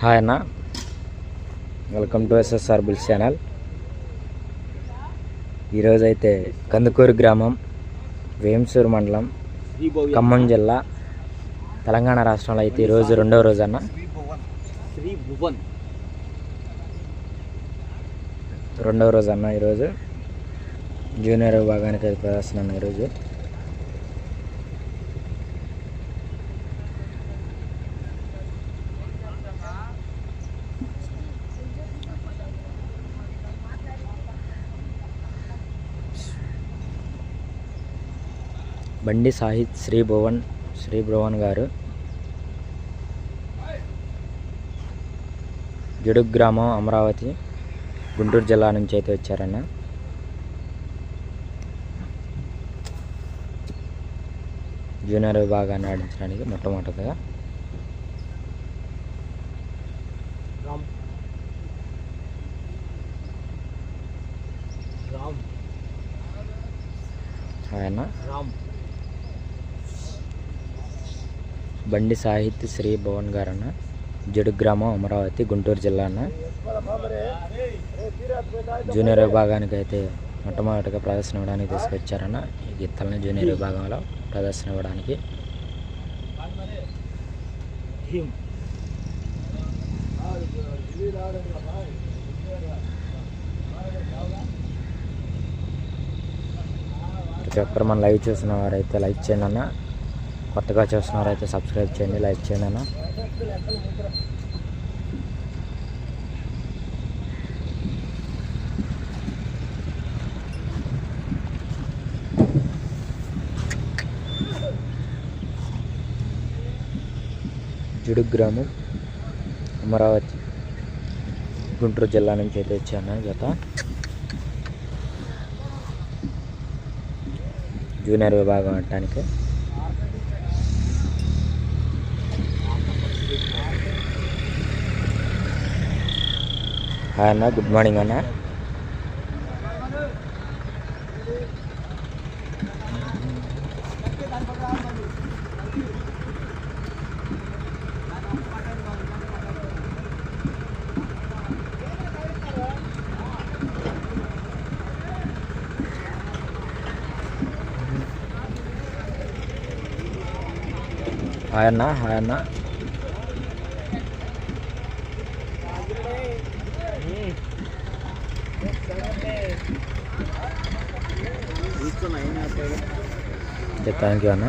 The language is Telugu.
హాయ్ అన్న. Welcome to SSR bulls channel ఈరోజైతే కందుకూరు గ్రామం వేంసూరు మండలం ఖమ్మం జిల్లా తెలంగాణ రాష్ట్రంలో అయితే ఈరోజు రెండవ రోజు అన్న. రెండవ రోజు అన్న ఈరోజు. జూనియర్ విభాగానికి ప్రదర్శన అన్న ఈరోజు. బండి సాహిత్ శ్రీ భువన్ శ్రీ భువన్ గారు. గిడుగ్ గ్రామం అమరావతి గుంటూరు జిల్లా నుంచి అయితే వచ్చారన్న. జూనియర్ విభాగాన్ని ఆడించడానికి మొట్టమొదటిగా. ఆయన బండి సాహిత్య శ్రీ భువన్ గారన్న జడు గ్రామం అమరావతి గుంటూరు జిల్లా అన్న జూనియర్ విభాగానికి అయితే మొట్టమొదటిగా ప్రదర్శన ఇవ్వడానికి తీసుకొచ్చారన్న ఈ గిత్తలని జూనియర్ విభాగంలో ప్రదర్శన ఇవ్వడానికి. ప్రతి ఒక్కరు మనం లైవ్ చూసిన వారైతే లైక్ చేయండి అన్న. కొత్తగా చూస్తున్నారు అయితే సబ్స్క్రైబ్ చేయండి లైక్ చేయండి అన్న. జుడు గ్రామం అమరావతి గుంటూరు జిల్లా నుంచి అయితే వచ్చాను జత జూనియర్ విభాగం ఆడటానికి. హాయ్ అన్న గుడ్ మార్నింగ్ అన్న హాయ్ అన్న హాయ్ అన్న థ్యాంక్ యూ అన్న.